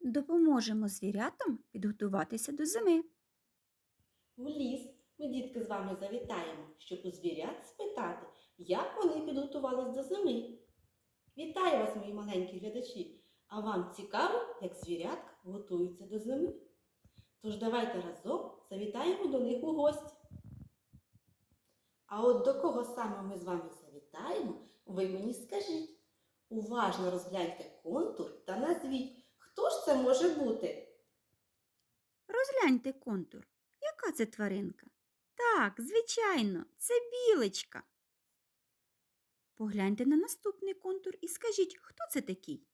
допоможемо звірятам підготуватися до зими. У ліс ми, дітки, з вами завітаємо, щоб у звірят спитати, як вони підготувались до зими. Вітаю вас, мої маленькі глядачі! А вам цікаво, як звірятка готуються до зими? Тож давайте разом завітаємо до них у гості. А от до кого саме ми з вами завітаємо, ви мені скажіть. Уважно розгляньте контур та назвіть, хто ж це може бути? Розгляньте контур. Яка це тваринка? Так, звичайно, це білочка. Погляньте на наступний контур і скажіть, хто це такий?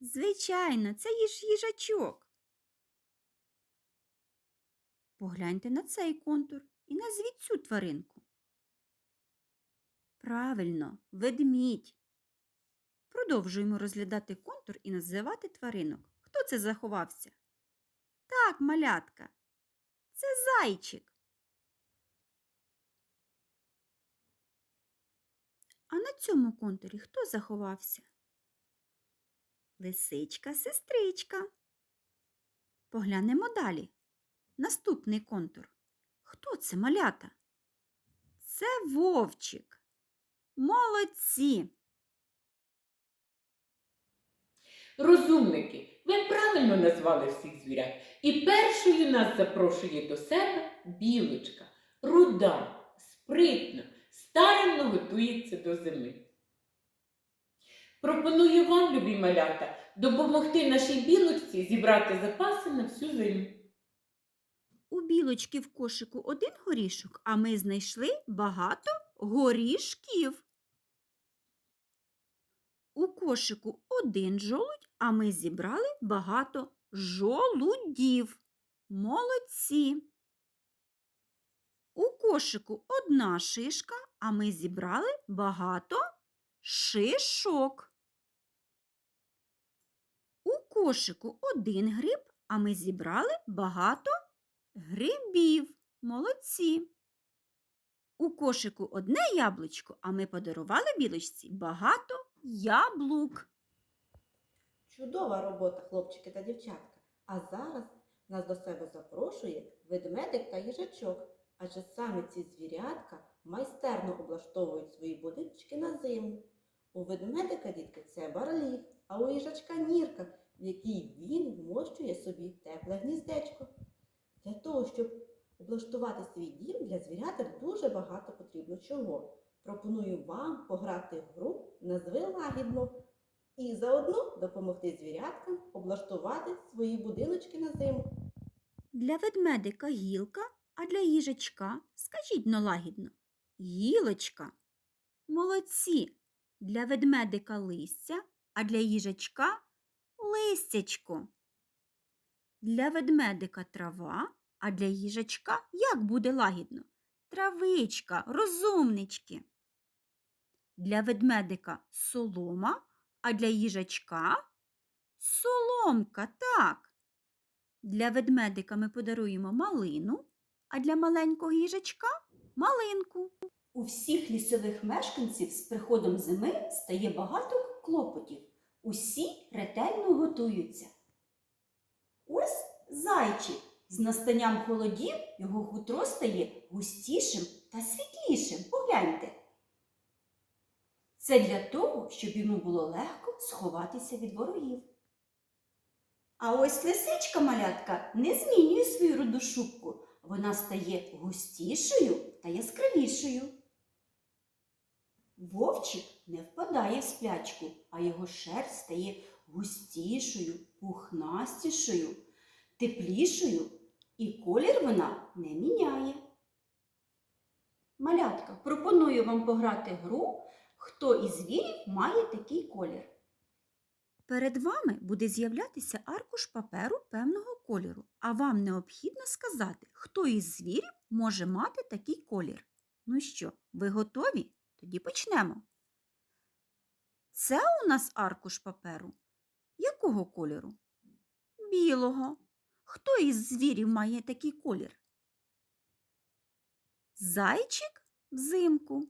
Звичайно, це їж їжачок. Погляньте на цей контур і назвіть цю тваринку. Правильно, ведмідь. Продовжуємо розглядати контур і називати тваринок. Хто це заховався? Так, малятка. Це зайчик. А на цьому контурі хто заховався? Лисичка, сестричка. Поглянемо далі. Наступний контур. Хто це малята? Це вовчик. Молодці! Розумники, ви правильно назвали всіх звірят. І першою нас запрошує до себе білочка, руда, спритна, старанно готується до зими. Пропоную вам, любі малята, допомогти нашій білочці зібрати запаси на всю зиму. У білочки в кошику один горішок, а ми знайшли багато горішків. У кошику один жолудь, а ми зібрали багато жолудів. Молодці. У кошику одна шишка, а ми зібрали багато шишок. У кошику один гриб, а ми зібрали багато грибів. Молодці. У кошику одне яблучко, а ми подарували білочці багато яблук. Чудова робота, хлопчики та дівчатка. А зараз нас до себе запрошує ведмедик та їжачок, адже саме ці звірятка майстерно облаштовують свої будиночки на зиму. У ведмедика, дітки, це барліг, а у їжачка нірка, в якій він вмощує собі тепле гніздечко. Для того, щоб облаштувати свій дім, для звіряток дуже багато потрібно чого. Пропоную вам пограти в гру назви лагідно і заодно допомогти звіряткам облаштувати свої будиночки на зиму. Для ведмедика гілка, а для їжачка, скажіть но лагідно, гілочка. Молодці. Для ведмедика листя, а для їжачка листячко. Для ведмедика трава, а для їжачка як буде лагідно? Травичка, розумнички. Для ведмедика солома, а для їжачка соломка, так. Для ведмедика ми подаруємо малину, а для маленького їжачка малинку. У всіх лісових мешканців з приходом зими стає багато клопотів. Усі ретельно готуються. Ось зайчик. З настанням холодів його хутро стає густішим та світлішим. Погляньте. Це для того, щоб йому було легко сховатися від ворогів. А ось лисичка малятка не змінює свою руду шубку. Вона стає густішою та яскравішою. Вовчик не впадає в сплячку, а його шерсть стає густішою, пухнастішою, теплішою, і колір вона не міняє. Малятка, пропоную вам пограти гру, хто із звірів має такий колір. Перед вами буде з'являтися аркуш паперу певного кольору, а вам необхідно сказати, хто із звірів може мати такий колір. Ну що, ви готові? Тоді почнемо. Це у нас аркуш паперу. Якого кольору? Білого. Хто із звірів має такий колір? Зайчик взимку.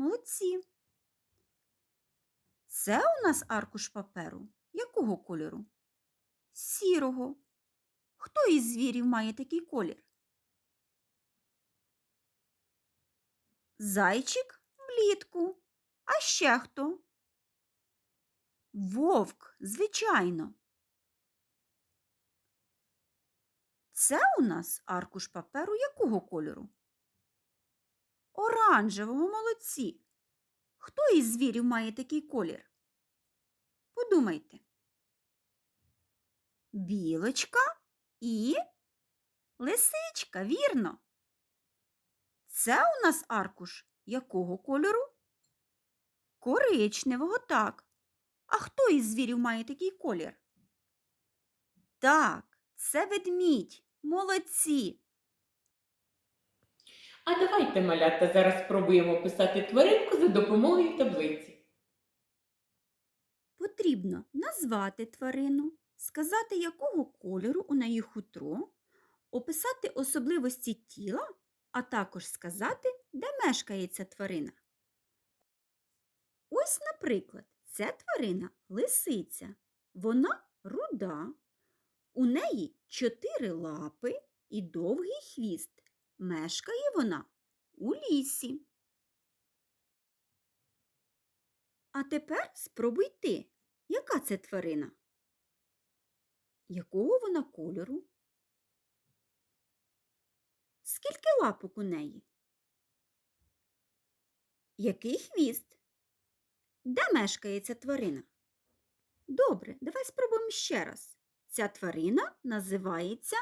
Молодці. Це у нас аркуш паперу. Якого кольору? Сірого. Хто із звірів має такий колір? Зайчик влітку. А ще хто? Вовк, звичайно. Це у нас аркуш паперу якого кольору? Оранжевого молодці. Хто із звірів має такий колір? Подумайте. Білочка і лисичка, вірно. Це у нас аркуш якого кольору? Коричневого, так. А хто із звірів має такий колір? Так, це ведмідь. Молодці. А давайте, малята, зараз спробуємо писати тваринку за допомогою таблиці. Потрібно назвати тварину, сказати, якого кольору у неї хутро, описати особливості тіла, а також сказати, де мешкає ця тварина. Ось, наприклад, ця тварина лисиця. Вона руда. У неї чотири лапи і довгий хвіст. Мешкає вона у лісі. А тепер спробуй ти. Яка це тварина? Якого вона кольору? Скільки лапок у неї? Який хвіст? Де мешкає ця тварина? Добре, давай спробуємо ще раз. Ця тварина називається.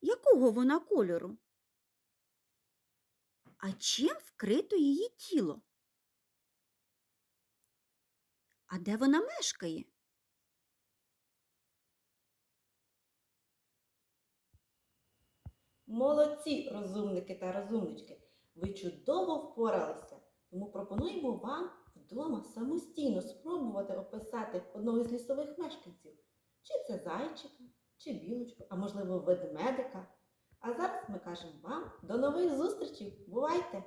Якого вона кольору? А чим вкрито її тіло? А де вона мешкає? Молодці, розумники та розумнички! Ви чудово впоралися. Тому пропонуємо вам вдома самостійно спробувати описати одного з лісових мешканців. Чи це зайчика, чи білочку, а можливо ведмедика. А зараз ми кажемо вам до нових зустрічей. Бувайте!